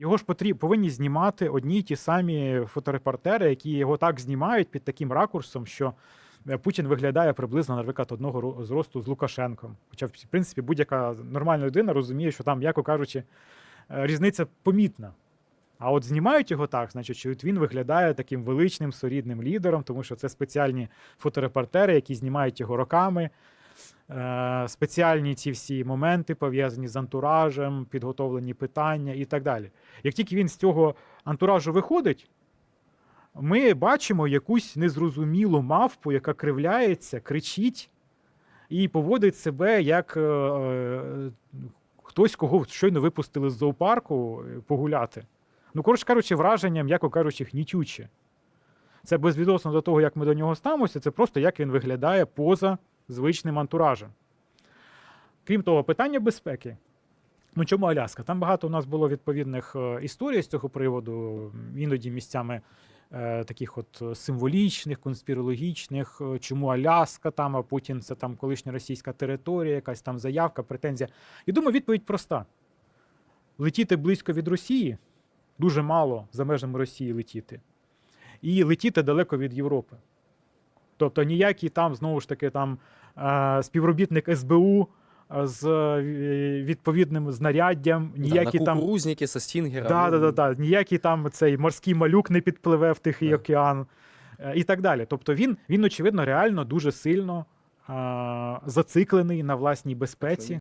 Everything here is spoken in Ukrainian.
Його ж потріб, повинні знімати одні й ті самі фоторепортери, які його так знімають під таким ракурсом, що е, Путін виглядає приблизно, наприклад, одного зросту з Лукашенком. Хоча, в принципі, будь-яка нормальна людина розуміє, що там, м'яко кажучи, е, різниця помітна. А от знімають його так, значить, що він виглядає таким величним солідним лідером, тому що це спеціальні фоторепортери, які знімають його роками. Е, спеціальні ці всі моменти пов'язані з антуражем, підготовлені питання і так далі. Як тільки він з цього антуражу виходить, ми бачимо якусь незрозумілу мавпу, яка кривляється, кричить і поводить себе як е, е, хтось, кого щойно випустили з зоопарку погуляти. Ну, коротше кажучи, враження, м'яко кажучи, гнітюче. Це безвідносно до того, як ми до нього ставимося, це просто як він виглядає поза звичним антуражем. Крім того, питання безпеки. Ну, чому Аляска? Там багато у нас було відповідних е, історій з цього приводу, іноді місцями е, таких от символічних, конспірологічних. е, Чому Аляска там, а Путін це там колишня російська територія, якась там заявка, претензія. І думаю, відповідь проста: летіти близько від Росії дуже мало за межами Росії летіти, і летіти далеко від Європи. Тобто ніякий там, знову ж таки, там е, співробітник СБУ е, з е, відповідним знаряддям, ніякі на там. со стінгера. Да, ну, да, да, да. Ніякий там цей морський малюк не підпливе в Тихий Да. океан і так далі. Тобто він, він очевидно, реально дуже сильно а, зациклений на власній безпеці.